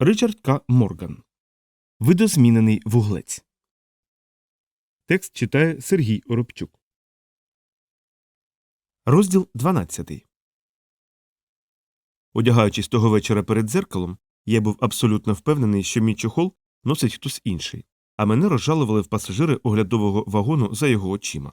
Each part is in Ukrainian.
Ричард К. Морган. Видозмінений вуглець. Текст читає Сергій Оробчук. Розділ 12. Одягаючись того вечора перед дзеркалом, я був абсолютно впевнений, що мій чохол носить хтось інший, а мене розжалували в пасажири оглядового вагону за його очима.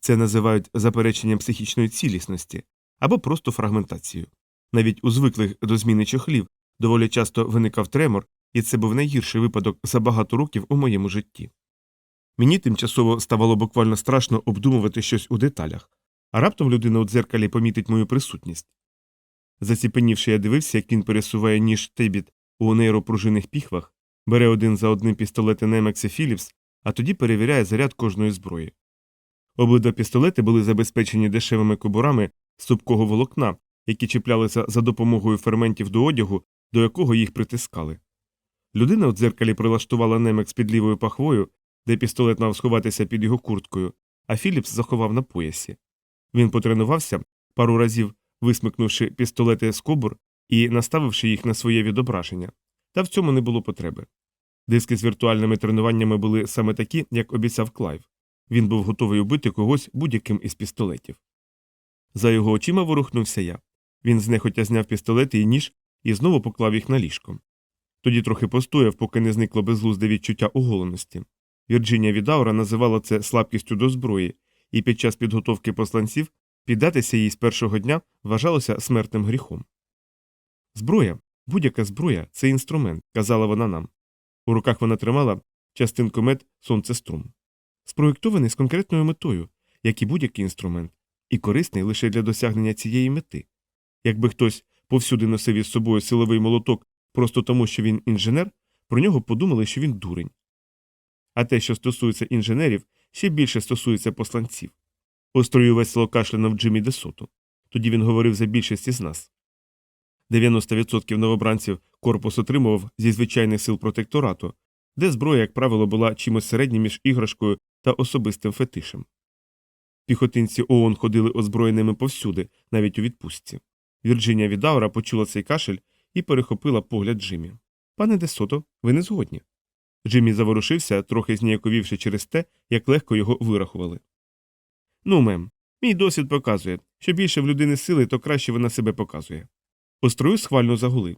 Це називають запереченням психічної цілісності або просто фрагментацією. Навіть у звиклих до зміни чохлів доволі часто виникав тремор, і це був найгірший випадок за багато років у моєму житті. Мені тимчасово ставало буквально страшно обдумувати щось у деталях, а раптом людина у дзеркалі помітить мою присутність. Заціпенівши, я дивився, як він пересуває ніж Тебіт у нейропружинних піхвах, бере один за одним пістолети Немекс і Філіпс, а тоді перевіряє заряд кожної зброї. Обидва пістолети були забезпечені дешевими кобурами з супкого волокна, які чіплялися за допомогою ферментів до одягу, до якого їх притискали. Людина у дзеркалі прилаштувала Немекс під лівою пахвою, де пістолет мав сховатися під його курткою, а Філіпс заховав на поясі. Він потренувався, пару разів висмикнувши пістолети з кобур і наставивши їх на своє відображення. Та в цьому не було потреби. Диски з віртуальними тренуваннями були саме такі, як обіцяв Клайв. Він був готовий убити когось будь-яким із пістолетів. За його очима ворухнувся я. Він знехотя зняв пістолети і ніж і знову поклав їх на ліжко. Тоді трохи постояв, поки не зникло безглузде відчуття оголеності. Вірджинія Відаура називала це слабкістю до зброї, і під час підготовки посланців піддатися їй з першого дня вважалося смертним гріхом. Зброя, будь-яка зброя це інструмент, казала вона нам. У руках вона тримала частинку мед сонцеструм. Спроєктований з конкретною метою, як і будь-який інструмент, і корисний лише для досягнення цієї мети. Якби хтось повсюди носив із собою силовий молоток просто тому, що він інженер, про нього подумали, що він дурень. А те, що стосується інженерів, ще більше стосується посланців. Острою весело кашлянув Джиммі Десоту. Тоді він говорив за більшість із нас. 90% новобранців корпус отримував зі звичайних сил протекторату, де зброя, як правило, була чимось середнім між іграшкою та особистим фетишем. Піхотинці ООН ходили озброєними повсюди, навіть у відпустці. Вірджинія Відаура почула цей кашель і перехопила погляд Джиммі. Пане Десото, ви не згодні. Джиммі заворушився, трохи зніяковівши через те, як легко його вирахували. Ну, мем, мій досвід показує, що більше в людини сили, то краще вона себе показує. Острою схвально загули.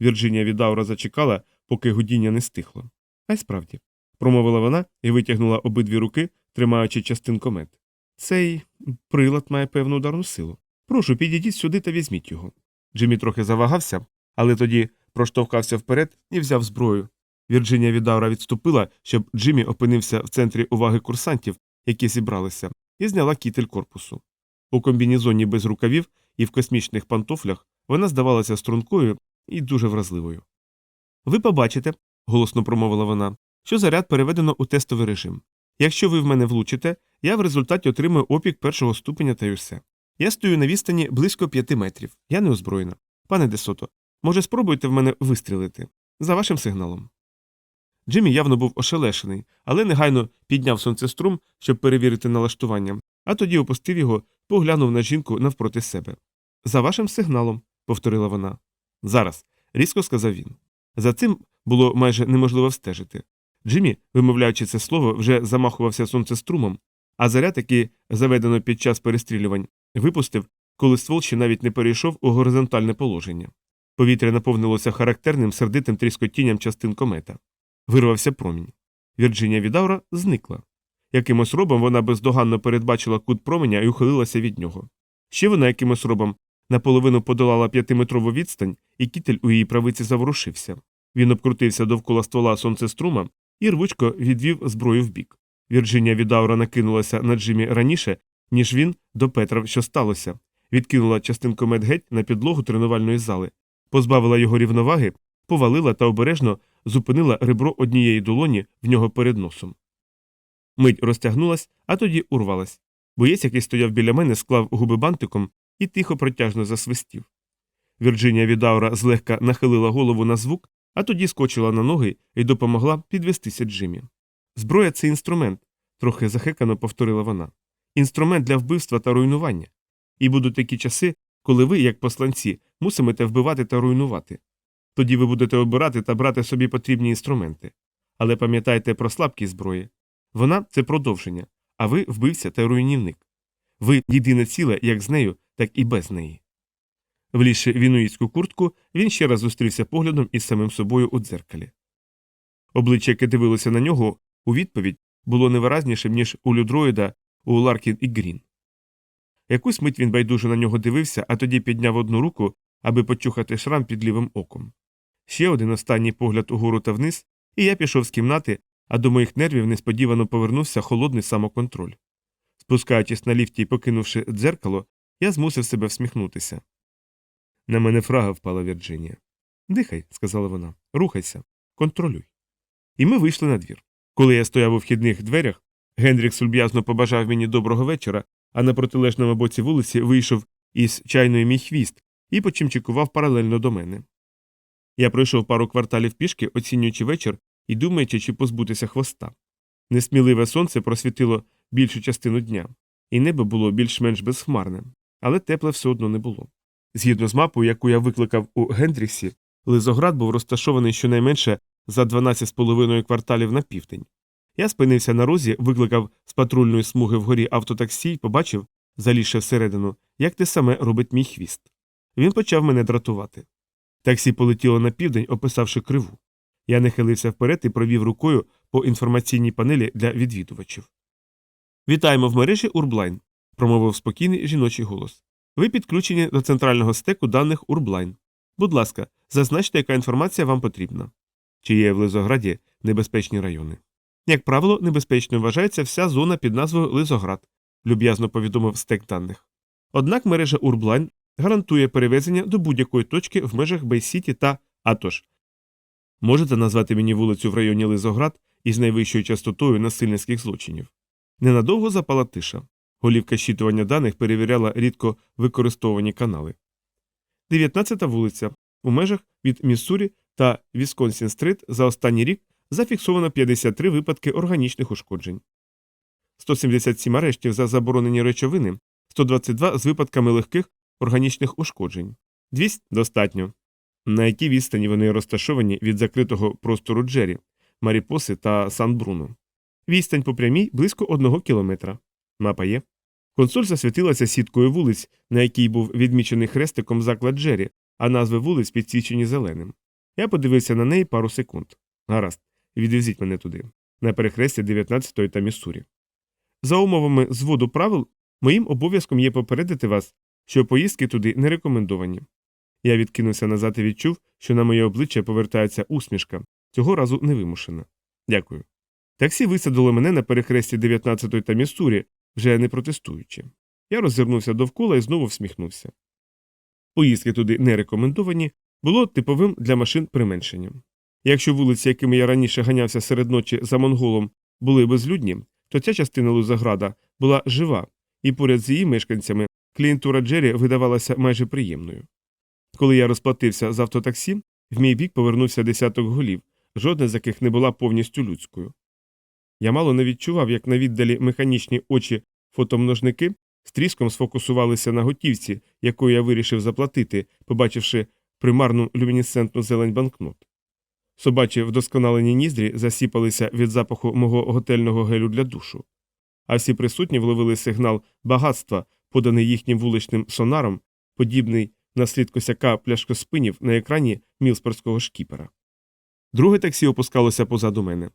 Вірджинія Відаура зачекала, поки гудіння не стихло. А й справді, промовила вона і витягнула обидві руки, тримаючи частинку мед. Цей прилад має певну ударну силу. Прошу, підійдіть сюди та візьміть його. Джиммі трохи завагався, але тоді проштовхався вперед і взяв зброю. Вірджинія Відаура відступила, щоб Джиммі опинився в центрі уваги курсантів, які зібралися, і зняла кітель корпусу. У комбінізоні без рукавів і в космічних пантофлях вона здавалася стрункою і дуже вразливою. Ви побачите, голосно промовила вона, що заряд переведено у тестовий режим. Якщо ви в мене влучите, я в результаті отримую опік першого ступеня та й усе. Я стою на відстані близько п'яти метрів. Я не озброєна. Пане Десото, може, спробуйте в мене вистрілити за вашим сигналом. Джиммі явно був ошелешений, але негайно підняв сонцеструм, щоб перевірити налаштування, а тоді опустив його, поглянув на жінку навпроти себе. За вашим сигналом, повторила вона. Зараз, різко сказав він. За цим було майже неможливо встежити. Джиммі, вимовляючи це слово, вже замахувався сонцеструмом, а заряд, який заведено під час перестрілювань, випустив, коли ствол ще навіть не перейшов у горизонтальне положення. Повітря наповнилося характерним сердитим тріскотінням частин комета. Вирвався промінь. Вірджинія Відаура зникла. Якимось робом вона бездоганно передбачила кут променя і ухилилася від нього. Ще вона якимось робом наполовину подолала п'ятиметрову відстань, і кітель у її правиці заворушився. Він обкрутився довкола ствола сонцеструма і рвучко відвів зброю вбік. Вірджинія Відаура накинулася на Джимі раніше, ніж він до Петра, що сталося, відкинула частинку медгеть на підлогу тренувальної зали, позбавила його рівноваги, повалила та обережно зупинила ребро однієї долоні в нього перед носом. Мить розтягнулась, а тоді урвалась. Боєць, який стояв біля мене, склав губи бантиком і тихо протяжно засвистів. Вірджинія Відаура злегка нахилила голову на звук, а тоді скочила на ноги і допомогла підвестися Джимі. Зброя це інструмент, трохи захекано повторила вона. Інструмент для вбивства та руйнування. І будуть такі часи, коли ви, як посланці, мусимете вбивати та руйнувати. Тоді ви будете обирати та брати собі потрібні інструменти. Але пам'ятайте про слабкість зброї. Вона це продовження, а ви вбивця та руйнівник. Ви єдине ціле як з нею, так і без неї. Влізши в інуїтську куртку, він ще раз зустрівся поглядом із самим собою у дзеркалі. Обличчя, яке дивилося на нього, у відповідь було невиразнішим, ніж у Людроїда, у Ларкін і Грін. Якусь мить він байдуже на нього дивився, а тоді підняв одну руку, аби почухати шрам під лівим оком. Ще один останній погляд угору та вниз, і я пішов з кімнати, а до моїх нервів несподівано повернувся холодний самоконтроль. Спускаючись на ліфті і покинувши дзеркало, я змусив себе всміхнутися. На мене фрага впала Вірджинія. Дихай, сказала вона, рухайся, контролюй. І ми вийшли на двір. Коли я стояв у вхідних дверях, Гендрікс люб'язно побажав мені доброго вечора, а на протилежному боці вулиці вийшов із чайної мій хвіст і почимчикував паралельно до мене. Я пройшов пару кварталів пішки, оцінюючи вечір і думаючи, чи позбутися хвоста. Несміливе сонце просвітило більшу частину дня, і небо було більш-менш безхмарне, але тепле все одно не було. Згідно з мапою, яку я викликав у Гендріксі, Лизоград був розташований щонайменше за 12,5 кварталів на південь. Я спинився на розі, викликав з патрульної смуги вгорі автотаксі і побачив, залізши всередину, як те саме робить мій хвіст. Він почав мене дратувати. Таксі полетіло на південь, описавши криву. Я нахилився вперед і провів рукою по інформаційній панелі для відвідувачів. Вітаємо в мережі Урблайн, промовив спокійний жіночий голос. Ви підключені до центрального стеку даних Урблайн. Будь ласка, зазначте, яка інформація вам потрібна. Чи є в Лизограді небезпечні райони? Як правило, небезпечною вважається вся зона під назвою Лизоград, люб'язно повідомив стек даних. Однак мережа Урблайн гарантує перевезення до будь-якої точки в межах Бейсіті та Атош. Можете назвати мені вулицю в районі Лизоград із найвищою частотою насильницьких злочинів. Ненадовго запала тиша. Голівка щитування даних перевіряла рідко використовані канали. 19-та вулиця. У межах від Міссурі та Вісконсін Стрит за останній рік зафіксовано 53 випадки органічних ушкоджень, 177 арештів за заборонені речовини, 122 з випадками легких органічних ушкоджень. 200 достатньо. На якій відстані вони розташовані від закритого простору Джері, Маріпоси та Сан-Бруно. Відстань по прямій близько одного кілометра. Мапа є. Консоль засвітилася сіткою вулиць, на якій був відмічений хрестиком заклад Джері, а назви вулиць підсвічені зеленим. Я подивився на неї пару секунд. Гаразд, відвезіть мене туди, на перехресті 19-ї та Міссурі. За умовами зводу правил, моїм обов'язком є попередити вас, що поїздки туди не рекомендовані. Я відкинувся назад і відчув, що на моє обличчя повертається усмішка, цього разу невимушена. Дякую. Таксі висадило мене на перехресті 19-ї та Міссурі, вже не протестуючи. Я роззирнувся довкола і знову всміхнувся. Поїздки туди не рекомендовані, було типовим для машин применшенням. Якщо вулиці, якими я раніше ганявся серед ночі за монголом, були безлюдні, то ця частина Лузаграда була жива, і поряд з її мешканцями клієнтура Джері видавалася майже приємною. Коли я розплатився з автотаксі, в мій бік повернувся десяток голів, жодна з яких не була повністю людською. Я мало не відчував, як на віддалі механічні очі фотомножники з тріском сфокусувалися на готівці, яку я вирішив заплатити, побачивши примарну люмінесцентну зелень банкнот. Собачі вдосконалені ніздрі засіпалися від запаху мого готельного гелю для душу, а всі присутні вловили сигнал багатства, поданий їхнім вуличним сонаром, подібний на слід косяка пляшкоспинів на екрані мілспорського шкіпера. Друге таксі опускалося позаду мене.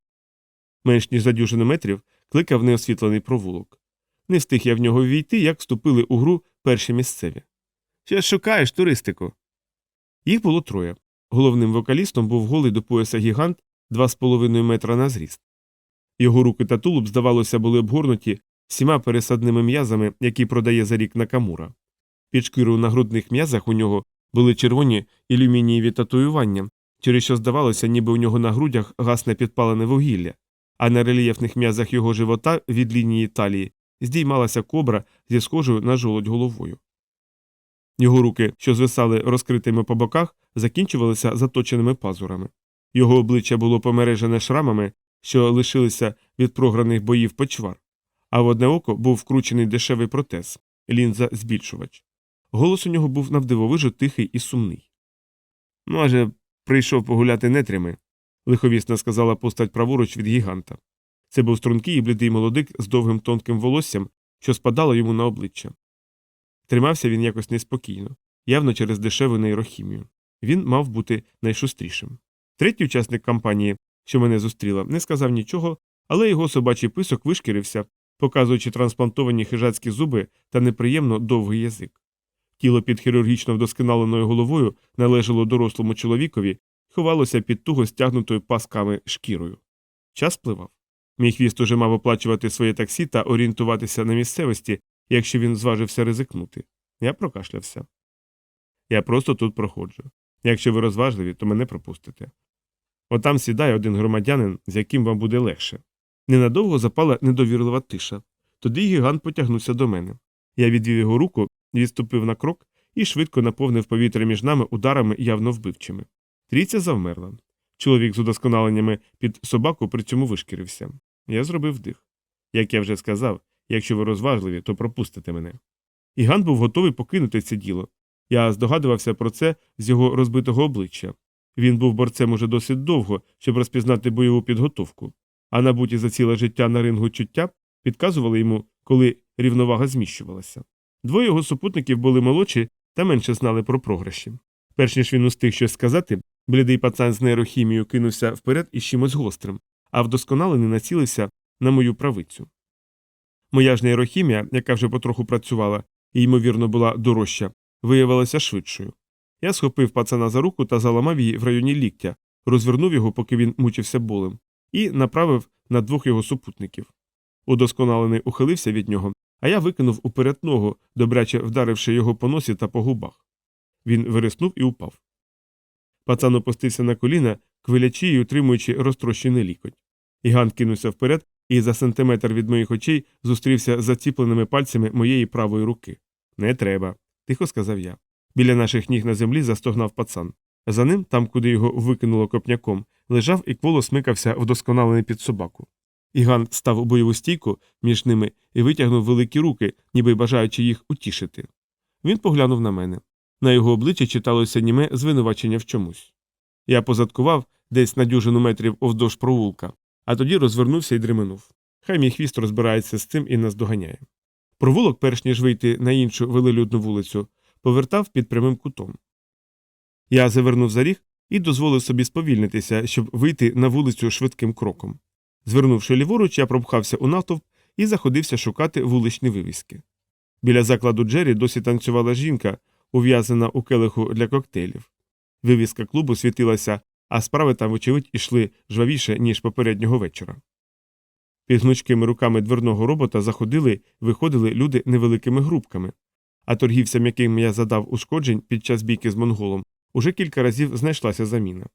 Менш ніж за дюжину метрів кликав неосвітлений провулок. Не встиг я в нього ввійти, як вступили у гру перші місцеві. Ще шукаєш, туристику. Їх було троє. Головним вокалістом був голий до пояса гігант 2,5 метра на зріст. Його руки та тулуб, здавалося, були обгорнуті всіма пересадними м'язами, які продає за рік Накамура. Під шкірою на грудних м'язах у нього були червоні ілюмінієві татуювання, через що здавалося, ніби у нього на грудях гасне підпалене вугілля, а на рельєфних м'язах його живота від лінії талії здіймалася кобра зі схожою на жолодь головою. Його руки, що звисали розкритими по боках, закінчувалися заточеними пазурами. Його обличчя було помережене шрамами, що лишилися від програних боїв почвар, а в одне око був вкручений дешевий протез лінза збільшувач. Голос у нього був навдивовижу тихий і сумний. Може, Прийшов погуляти нетрями, лиховісно сказала постать праворуч від гіганта. Це був стрункий і блідий молодик з довгим тонким волоссям, що спадало йому на обличчя. Тримався він якось неспокійно, явно через дешеву нейрохімію. Він мав бути найшустрішим. Третій учасник кампанії, що мене зустріла, не сказав нічого, але його собачий писок вишкірився, показуючи трансплантовані хижацькі зуби та неприємно довгий язик. Тіло під хірургічно вдосконаленою головою належало дорослому чоловікові, ховалося під туго стягнутою пасками шкірою. Час пливав. Мій хвіст уже мав оплачувати своє таксі та орієнтуватися на місцевості, якщо він зважився ризикнути. Я прокашлявся. Я просто тут проходжу. Якщо ви розважливі, то мене пропустите. Отам сідає один громадянин, з яким вам буде легше. Ненадовго запала недовірлива тиша. Тоді гігант потягнувся до мене. Я відвів його руку, відступив на крок і швидко наповнив повітря між нами ударами явно вбивчими. Трійця завмерла. Чоловік з удосконаленнями під собаку при цьому вишкірився. Я зробив вдих. Як я вже сказав, якщо ви розважливі, то пропустите мене. Іган був готовий покинути це діло. Я здогадувався про це з його розбитого обличчя. Він був борцем уже досить довго, щоб розпізнати бойову підготовку, а набуті за ціле життя на рингу чуття підказували йому, коли рівновага зміщувалася. Двоє його супутників були молодші та менше знали про програші. Перш ніж він устиг щось сказати, блідий пацан з нейрохімією кинувся вперед із чимось гострим, а вдосконалений націлився на мою правицю. Моя ж нейрохімія, яка вже потроху працювала і, ймовірно, була дорожча, виявилася швидшою. Я схопив пацана за руку та заламав її в районі ліктя, розвернув його, поки він мучився болем, і направив на двох його супутників. Удосконалений ухилився від нього, а я викинув уперед ногу, добряче вдаривши його по носі та по губах. Він вириснув і упав. Пацан опустився на коліна, квилячи й утримуючи розтрощений лікоть. Іган кинувся вперед і за сантиметр від моїх очей зустрівся з заціпленими пальцями моєї правої руки. Не треба, тихо сказав я. Біля наших ніг на землі застогнав пацан. За ним, там, куди його викинуло копняком, лежав і кволо смикався вдосконалений під собаку. Іган став у бойову стійку між ними і витягнув великі руки, ніби бажаючи їх утішити. Він поглянув на мене. На його обличчі читалося німе звинувачення в чомусь. Я позадкував десь на дюжину метрів овдовж провулка, а тоді розвернувся і дременув. Хай мій хвіст розбирається з цим і нас доганяє. Провулок, перш ніж вийти на іншу велелюдну вулицю, повертав під прямим кутом. Я завернув за ріг і дозволив собі сповільнитися, щоб вийти на вулицю швидким кроком. Звернувши ліворуч, я пропхався у натовп і заходився шукати вуличні вивіски. Біля закладу Джері досі танцювала жінка, ув'язана у келиху для коктейлів. Вивіска клубу світилася, а справи там, вочевидь, ішли жвавіше, ніж попереднього вечора. Під гнучкими руками дверного робота заходили виходили люди невеликими групками, а торгівцям, яким я задав ушкоджень під час бійки з монголом, уже кілька разів знайшлася заміна.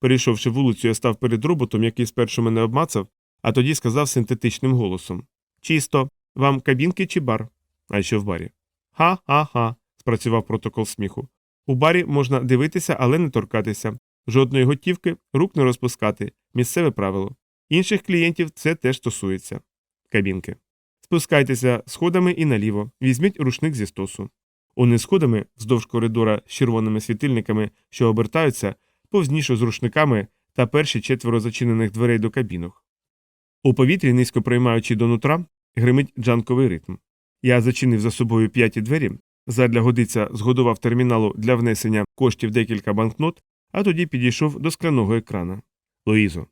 Перейшовши вулицю, я став перед роботом, який спершу мене обмацав, а тоді сказав синтетичним голосом Чисто, вам кабінки чи бар? А що в барі? Ха ха ха. спрацював протокол сміху. У барі можна дивитися, але не торкатися. Жодної готівки, рук не розпускати, місцеве правило. Інших клієнтів це теж стосується. Кабінки. Спускайтеся сходами і наліво, візьміть рушник зі стосу. Униз сходами, вздовж коридора з червоними світильниками, що обертаються, повзніше з рушниками та перші четверо зачинених дверей до кабінок. У повітрі, низько приймаючи до нутра, гримить джанковий ритм. Я зачинив за собою п'яті двері, задля годиця згодував терміналу для внесення коштів декілька банкнот, а тоді підійшов до скляного екрана. Лоїзо.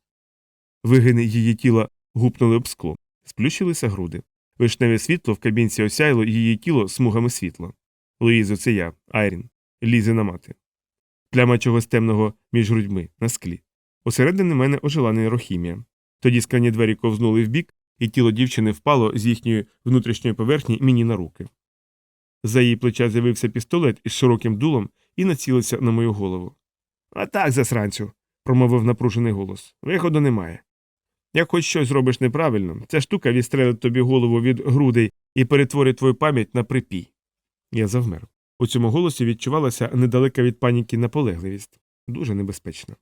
Вигини її тіла гупнули об скло, сплющилися груди. Вишневе світло в кабінці осяяло її тіло смугами світла. Луїзо, це я, Айрін, лізина мати. Пляма чогось темного між грудьми на склі. Усередині мене ожила нейрохімія. Тоді скляні двері ковзнули вбік, і тіло дівчини впало з їхньої внутрішньої поверхні мені на руки. За її плеча з'явився пістолет із широким дулом і націлився на мою голову. А так, засранцю, промовив напружений голос. Виходу немає. Як хоч щось зробиш неправильно, ця штука відстрелить тобі голову від грудей і перетворить твою пам'ять на припій. Я завмер. У цьому голосі відчувалася недалека від паніки наполегливість дуже небезпечна.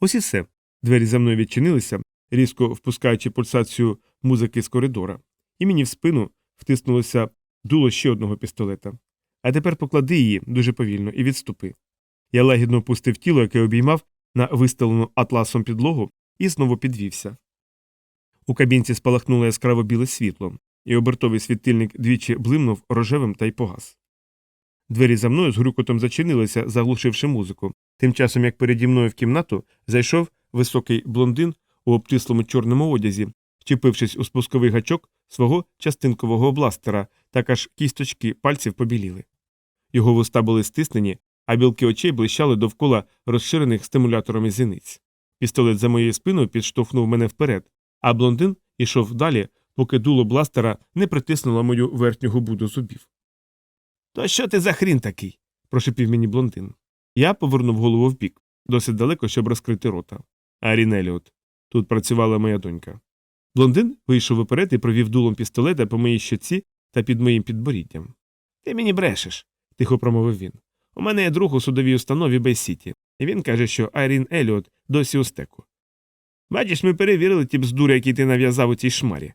Ось і все. Двері за мною відчинилися, різко впускаючи пульсацію музики з коридора, і мені в спину втиснулося дуло ще одного пістолета. А тепер поклади її дуже повільно і відступи. Я лагідно опустив тіло, яке обіймав на вистелену атласом підлогу, і знову підвівся. У кабінці спалахнуло яскраво біле світло, і обертовий світильник двічі блимнув рожевим та й погас. Двері за мною з грюкотом зачинилися, заглушивши музику, тим часом як переді мною в кімнату зайшов високий блондин у обтислому чорному одязі, вчепившись у спусковий гачок свого частинкового бластера, так аж кісточки пальців побіліли. Його вуста були стиснені, а білки очей блищали довкола розширених стимуляторами зіниць. Пістолет за моєю спиною підштовхнув мене вперед, а блондин ішов далі, поки дуло бластера не притиснуло мою верхню губу до зубів. То що ти за хрін такий? прошепів мені блондин. Я повернув голову вбік, досить далеко, щоб розкрити рота. Арін Еліот. Тут працювала моя донька. Блондин вийшов вперед і провів дулом пістолета по моїй щоці та під моїм підборіддям. Ти мені брешеш, тихо промовив він. У мене є друг у судовій установі Бейсіті, він каже, що Айрін Еліот досі у стеку. Бачиш, ми перевірили ті бздури, які ти нав'язав у цій шмарі.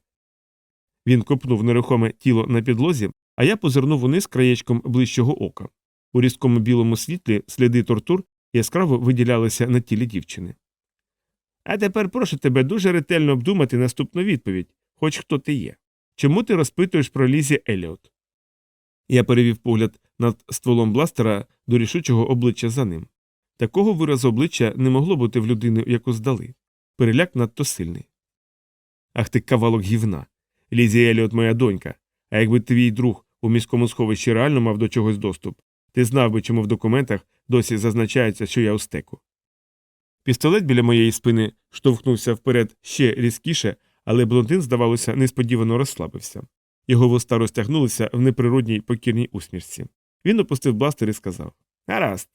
Він копнув нерухоме тіло на підлозі, а я позирнув униз краєчком ближчого ока. У різкому білому світлі сліди тортур яскраво виділялися на тілі дівчини. А тепер прошу тебе дуже ретельно обдумати наступну відповідь, хоч хто ти є. Чому ти розпитуєш про Лізі Еліот? Я перевів погляд над стволом бластера до рішучого обличчя за ним. Такого виразу обличчя не могло бути в людини, яку здали. Переляк надто сильний. Ах ти кавалок гівна. Лізі Еліот моя донька. А якби твій друг у міському сховищі реально мав до чогось доступ, ти знав би, чому в документах досі зазначається, що я у стеку. Пістолет біля моєї спини штовхнувся вперед ще різкіше, але блондин, здавалося, несподівано розслабився. Його вуста розтягнулися в неприродній покірній усмішці. Він опустив бластер і сказав Гаразд,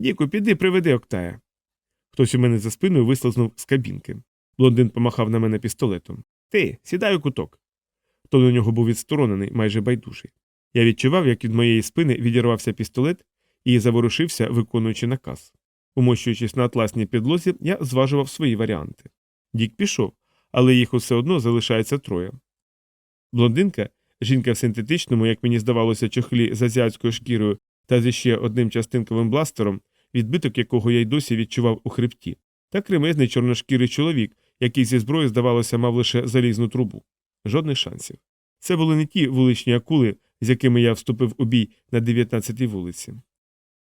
Діку, піди приведи Октая. Хтось у мене за спиною вислизнув з кабінки. Блондин помахав на мене пістолетом. Ти, сідай у куток. Тон у нього був відсторонений, майже байдужий. Я відчував, як від моєї спини відірвався пістолет і заворушився, виконуючи наказ. Умощуючись на атласній підлозі, я зважував свої варіанти. Дік пішов, але їх усе одно залишається троє. Блондинка, жінка в синтетичному, як мені здавалося, чохлі з азіатською шкірою та зі ще одним частинковим бластером, відбиток якого я й досі відчував у хребті, та кремезний чорношкірий чоловік, який зі зброї, здавалося, мав лише залізну трубу. Жодних шансів. Це були не ті вуличні акули, з якими я вступив у бій на 19-й вулиці.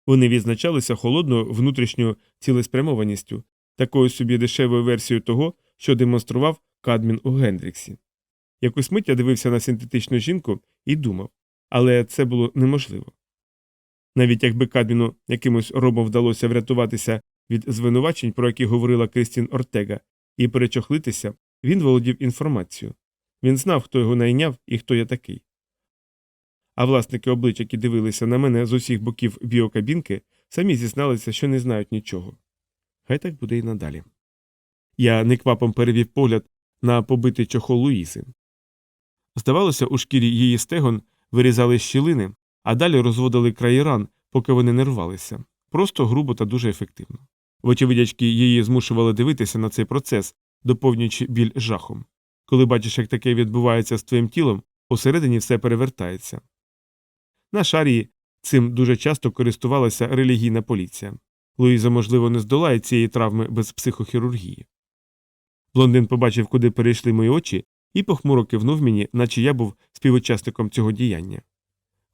Вони відзначалися холодною внутрішньою цілеспрямованістю, такою собі дешевою версією того, що демонстрував Кадмін у Гендріксі. Якусь мить я дивився на синтетичну жінку і думав, але це було неможливо. Навіть якби Кадміну якимось робом вдалося врятуватися від звинувачень, про які говорила Кристін Ортега, і перечохлитися, він володів інформацією. Він знав, хто його найняв і хто я такий. А власники облич, які дивилися на мене з усіх боків біокабінки, самі зізналися, що не знають нічого. Хай так буде і надалі. Я неквапом перевів погляд на побитий чохол Луїзи. Здавалося, у шкірі її стегон вирізали щілини, а далі розводили краї ран, поки вони не рвалися. Просто грубо та дуже ефективно. Вочевидячки її змушували дивитися на цей процес, доповнюючи біль жахом. Коли бачиш, як таке відбувається з твоїм тілом, усередині все перевертається. На шарії цим дуже часто користувалася релігійна поліція. Луїза, можливо, не здолає цієї травми без психохірургії. Блондин побачив, куди перейшли мої очі, і похмуро кивнув мені, наче я був співучасником цього діяння.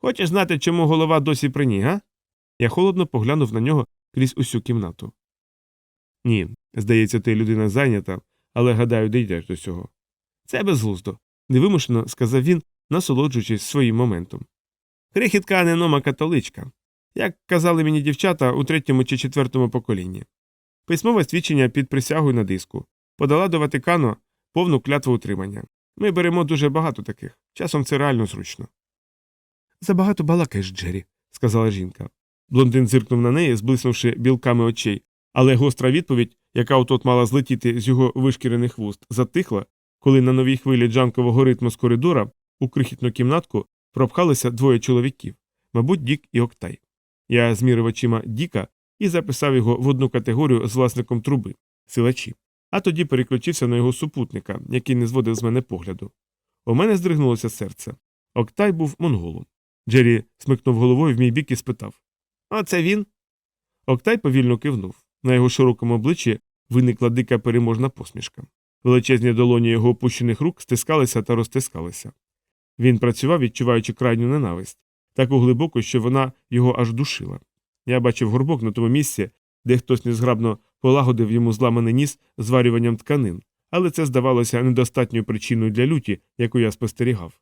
Хочеш знати, чому голова досі при ній, га? Я холодно поглянув на нього крізь усю кімнату. Ні, здається, ти людина зайнята, але гадаю, дійдеш до цього. Це безглуздо, невимушено сказав він, насолоджуючись своїм моментом. Крихітка ненома католичка, як казали мені дівчата у третьому чи четвертому поколінні. Письмове свідчення під присягою на диску подала до Ватикану повну клятву утримання. Ми беремо дуже багато таких, часом це реально зручно. Забагато балакаєш, Джері, сказала жінка. Блондин зиркнув на неї, зблиснувши білками очей, але гостра відповідь, яка отот мала злетіти з його вишкірених вуст, затихла, коли на новій хвилі джанкового ритму з коридора у крихітну кімнатку пропхалися двоє чоловіків, мабуть, Дік і Октай. Я змірив очима Діка і записав його в одну категорію з власником труби силачі, а тоді переключився на його супутника, який не зводив з мене погляду. У мене здригнулося серце. Октай був монголом. Джері смикнув головою в мій бік і спитав Оце він? Октай повільно кивнув. На його широкому обличчі виникла дика переможна посмішка. Величезні долоні його опущених рук стискалися та розтискалися. Він працював, відчуваючи крайню ненависть, таку глибоку, що вона його аж душила. Я бачив горбок на тому місці, де хтось незграбно полагодив йому зламаний ніс зварюванням тканин, але це здавалося недостатньою причиною для люті, яку я спостерігав.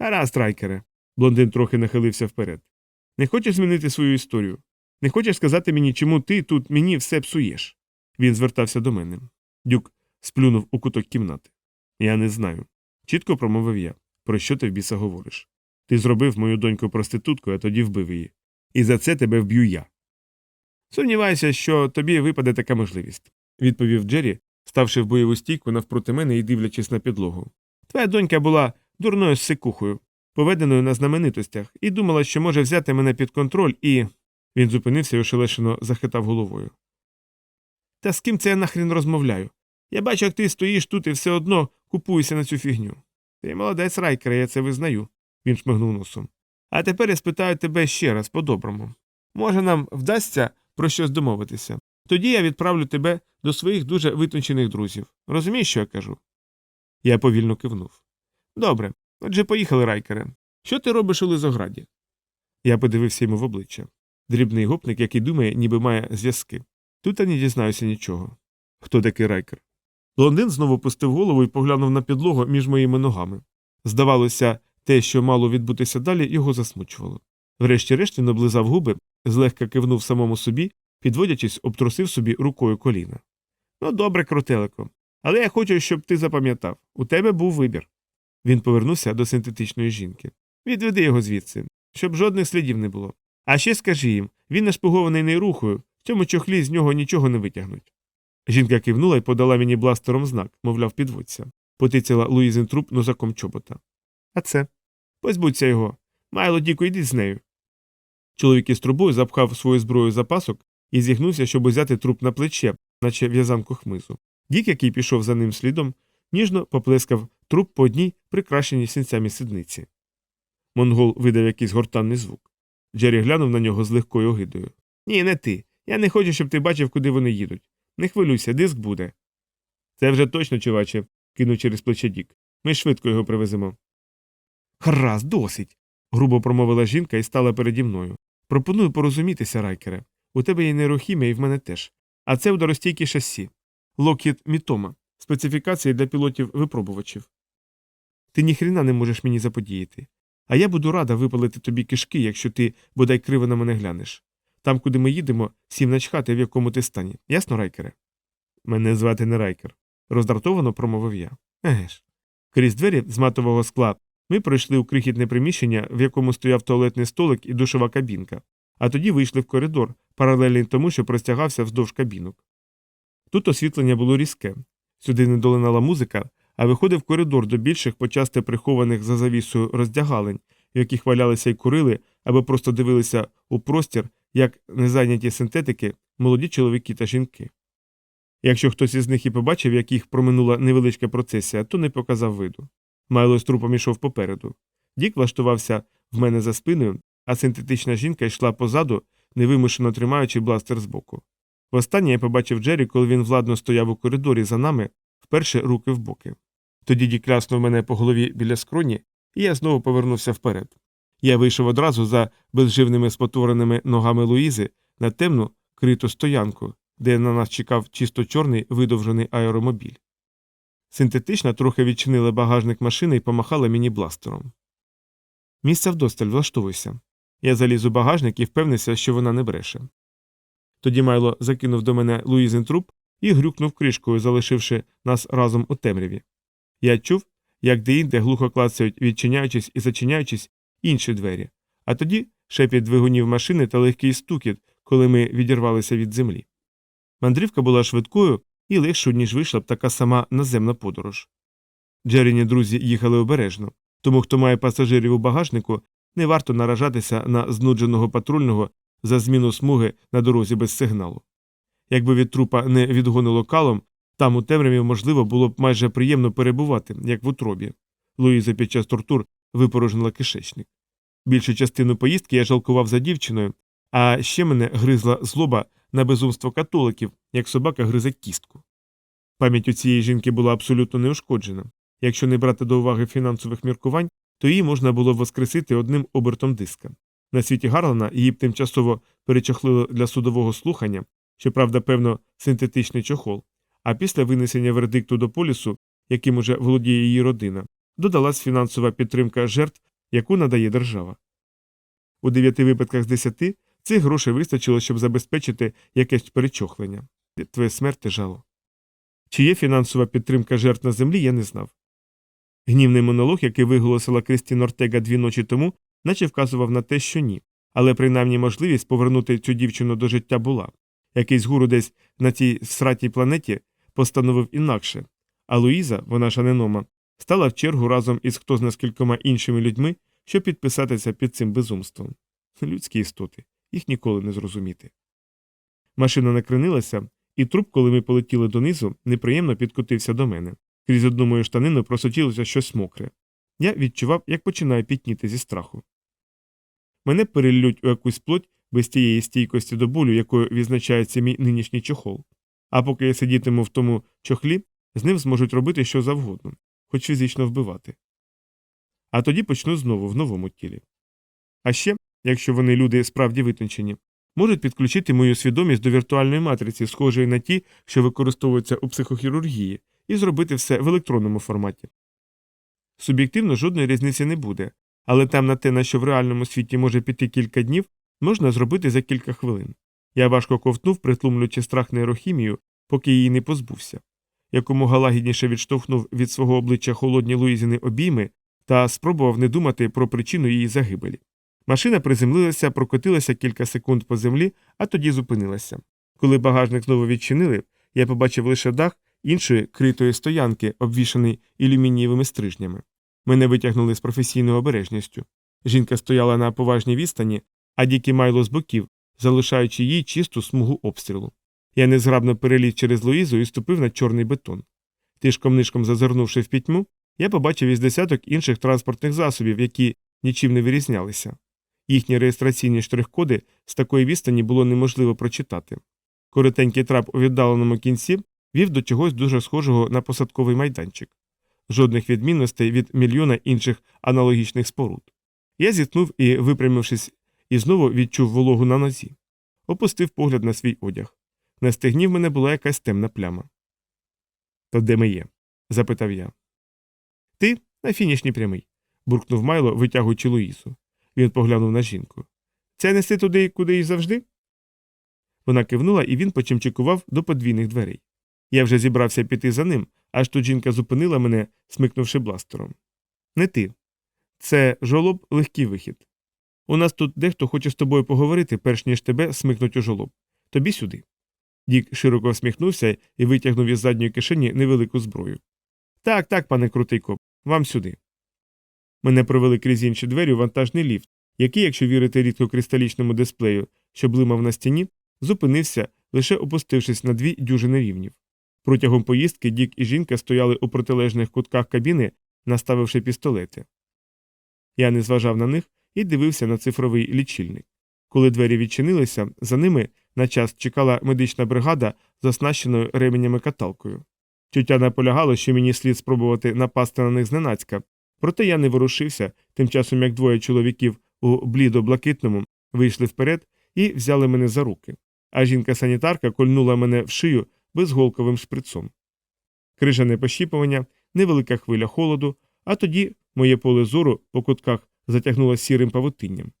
Гаразд, Райкере. Блондин трохи нахилився вперед. Не хочеш змінити свою історію? Не хочеш сказати мені, чому ти тут мені все псуєш? Він звертався до мене. Дюк сплюнув у куток кімнати. Я не знаю. Чітко промовив я. Про що ти в біса говориш? Ти зробив мою доньку проституткою, а тоді вбив її. І за це тебе вб'ю я. Сумніваюся, що тобі випаде така можливість, відповів Джері, ставши в бойову стійку навпроти мене і дивлячись на підлогу. Твоя донька була дурною сикухою, поведеною на знаменитостях, і думала, що може взяти мене під контроль, і. Він зупинився і ошелешено захитав головою. Та з ким це я нахрін розмовляю? Я бачу, як ти стоїш тут і все одно купуєшся на цю фігню. Ти молодець, Райкере, я це визнаю, він шмигнув носом. А тепер я спитаю тебе ще раз по-доброму. Може, нам вдасться про щось домовитися. Тоді я відправлю тебе до своїх дуже витончених друзів. Розумієш, що я кажу? Я повільно кивнув. Добре, отже, поїхали, Райкере. Що ти робиш у Лизограді? Я подивився йому в обличчя. Дрібний гопник, який думає, ніби має зв'язки. Тут я не дізнаюся нічого. Хто такий райкер? Блондин знову пустив голову і поглянув на підлогу між моїми ногами. Здавалося, те, що мало відбутися далі, його засмучувало. Врешті-решт він облизав губи, злегка кивнув самому собі, підводячись, обтрусив собі рукою коліна. Ну, добре, крутелико. Але я хочу, щоб ти запам'ятав у тебе був вибір. Він повернувся до синтетичної жінки. Відведи його звідси, щоб жодних слідів не було. А ще скажи їм він нашпигований нейрухою, в цьому чохлі з нього нічого не витягнуть. Жінка кивнула і подала мені бластером знак, мовляв, підводься. Потицяла Луїзин труп нозаком чобота. А це? Позбудься його. Майло, Діко, йди з нею. Чоловік із трубою запхав свою зброю за пасок і зігнувся, щоб узяти труп на плече, наче в'язанку хмизу. Дік, який пішов за ним слідом, ніжно поплескав труп по одній прикрашеній синцями сідниці. Монгол видав якийсь гортанний звук. Джері глянув на нього з легкою огидою. Ні, не ти. Я не хочу, щоб ти бачив, куди вони їдуть. Не хвилюйся, диск буде. Це вже точно, чуваче, кинув через плече Дік. Ми швидко його привеземо. Гаразд, досить. грубо промовила жінка і стала переді мною. Пропоную порозумітися, райкере. У тебе є нейрохімія і в мене теж. А це ударостійкі шасі. Локхід Мітома. Специфікації для пілотів випробувачів. Ти ніхріна не можеш мені заподіяти. А я буду рада випалити тобі кишки, якщо ти бодай криво на мене глянеш. Там, куди ми їдемо, всім начхати, в якому ти стані. Ясно, райкере? Мене звати не райкер, роздратовано промовив я. Еге ж. Крізь двері з матового скла ми пройшли у крихітне приміщення, в якому стояв туалетний столик і душова кабінка, а тоді вийшли в коридор, паралельний тому, що простягався вздовж кабінок. Тут освітлення було різке, сюди не долинала музика, а виходив коридор до більших, почасти прихованих за завісою роздягалень, в яких валялися й курили або просто дивилися у простір, як незайняті синтетики, молоді чоловіки та жінки. Якщо хтось із них і побачив, як їх проминула невеличка процесія, то не показав виду. Майло з трупом ішов попереду. Дік влаштувався в мене за спиною, а синтетична жінка йшла позаду, невимушено тримаючи бластер збоку. Востаннє я побачив Джері, коли він владно стояв у коридорі за нами, вперше руки в боки. Тоді Дік ляснув мене по голові біля скроні, і я знову повернувся вперед. Я вийшов одразу за безживними спотвореними ногами Луїзи на темну криту стоянку, де на нас чекав чисто чорний видовжений аеромобіль. Синтетична трохи відчинила багажник машини і помахала мені бластером. Місця вдосталь влаштовуйся. Я заліз у багажник і впевнився, що вона не бреше. Тоді Майло закинув до мене Луїзин труп і грюкнув кришкою, залишивши нас разом у темряві. Я чув, як деінде глухо клацають, відчиняючись і зачиняючись інші двері, а тоді шепіт двигунів машини та легкий стукіт, коли ми відірвалися від землі. Мандрівка була швидкою і легшою, ніж вийшла б така сама наземна подорож. Джеріні друзі їхали обережно, тому хто має пасажирів у багажнику, не варто наражатися на знудженого патрульного за зміну смуги на дорозі без сигналу. Якби від трупа не відгонило калом, там у темряві можливо було б майже приємно перебувати, як в утробі. Луїза під час тортур випорожнила кишечник. Більшу частину поїздки я жалкував за дівчиною, А ще мене гризла злоба на безумство католиків, як собака гризе кістку. Пам'ять у цієї жінки була абсолютно неушкоджена. Якщо не брати до уваги фінансових міркувань, то її можна було воскресити одним обертом диска. На світі Гарлана її б тимчасово перечохлили для судового слухання, щоправда, певно, синтетичний чохол, а після винесення вердикту до полісу, яким уже володіє її родина, додалась фінансова підтримка жертв, яку надає держава. У дев'яти випадках з десяти цих грошей вистачило, щоб забезпечити якесь перечохлення. Твоє смерть і жало. Чи є фінансова підтримка жертв на землі, я не знав. Гнівний монолог, який виголосила Крістін Ортега дві ночі тому, наче вказував на те, що ні, але принаймні можливість повернути цю дівчину до життя була. Якийсь гуру десь на цій сратій планеті постановив інакше, а Луїза, вона ж аненома, стала в чергу разом із хто зна скількома іншими людьми, щоб підписатися під цим безумством. Людські істоти, їх ніколи не зрозуміти. Машина накренилася, і труп, коли ми полетіли донизу, неприємно підкотився до мене. Крізь одну мою штанину просочилося щось мокре. Я відчував, як починаю пітніти зі страху. Мене перелють у якусь плоть без тієї стійкості до болю, якою відзначається мій нинішній чохол. А поки я сидітиму в тому чохлі, з ним зможуть робити що завгодно, хоч фізично вбивати. А тоді почну знову в новому тілі. А ще, якщо вони люди справді витончені, можуть підключити мою свідомість до віртуальної матриці, схожої на ті, що використовуються у психохірургії, і зробити все в електронному форматі. Суб'єктивно жодної різниці не буде, але там на те, на що в реальному світі може піти кілька днів, можна зробити за кілька хвилин. Я важко ковтнув, притлумлюючи страх нейрохімію, поки її не позбувся. Якомога лагідніше відштовхнув від свого обличчя холодні Луїзіни обійми та спробував не думати про причину її загибелі. Машина приземлилася, прокотилася кілька секунд по землі, а тоді зупинилася. Коли багажник знову відчинили, я побачив лише дах іншої критої стоянки, обвішаний ілюмінієвими стрижнями. Мене витягнули з професійною обережністю. Жінка стояла на поважній відстані, а Дікі Майло з боків, залишаючи їй чисту смугу обстрілу. Я незграбно переліз через Луїзу і ступив на чорний бетон. Тишком нишком зазирнувши в пітьму, я побачив із десяток інших транспортних засобів, які нічим не вирізнялися. Їхні реєстраційні штрих-коди з такої відстані було неможливо прочитати. Коротенький трап у віддаленому кінці вів до чогось дуже схожого на посадковий майданчик. Жодних відмінностей від мільйона інших аналогічних споруд. Я зітхнув і, випрямившись, і знову відчув вологу на нозі. Опустив погляд на свій одяг. На стегні в мене була якась темна пляма. То де ми є? запитав я. Ти на фінішній прямий, буркнув Майло, витягуючи Луїсу. Він поглянув на жінку. Це неси туди, куди й завжди? Вона кивнула, і він почимчикував до подвійних дверей. Я вже зібрався піти за ним, аж тут жінка зупинила мене, смикнувши бластером. Не ти. Це жолоб легкий вихід. У нас тут дехто хоче з тобою поговорити, перш ніж тебе смикнуть у жолоб. Тобі сюди. Дік широко всміхнувся і витягнув із задньої кишені невелику зброю. Так, так, пане крутий коп, вам сюди. Мене провели крізь інші двері у вантажний ліфт, який, якщо вірити рідкокристалічному дисплею, що блимав на стіні, зупинився, лише опустившись на дві дюжини рівнів. Протягом поїздки Дік і жінка стояли у протилежних кутках кабіни, наставивши пістолети. Я не зважав на них і дивився на цифровий лічильник. Коли двері відчинилися, за ними на час чекала медична бригада з оснащеною ременями каталкою. Тютя наполягала, що мені слід спробувати напасти на них зненацька, проте я не ворушився, тим часом як двоє чоловіків у блідо-блакитному вийшли вперед і взяли мене за руки, а жінка-санітарка кольнула мене в шию безголковим шприцом. Крижане пощіпування, невелика хвиля холоду, а тоді моє поле зору по кутках затягнуло сірим павутинням.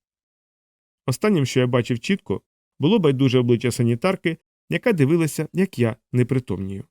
Останнім, що я бачив чітко, було байдуже обличчя санітарки, яка дивилася, як я непритомнію.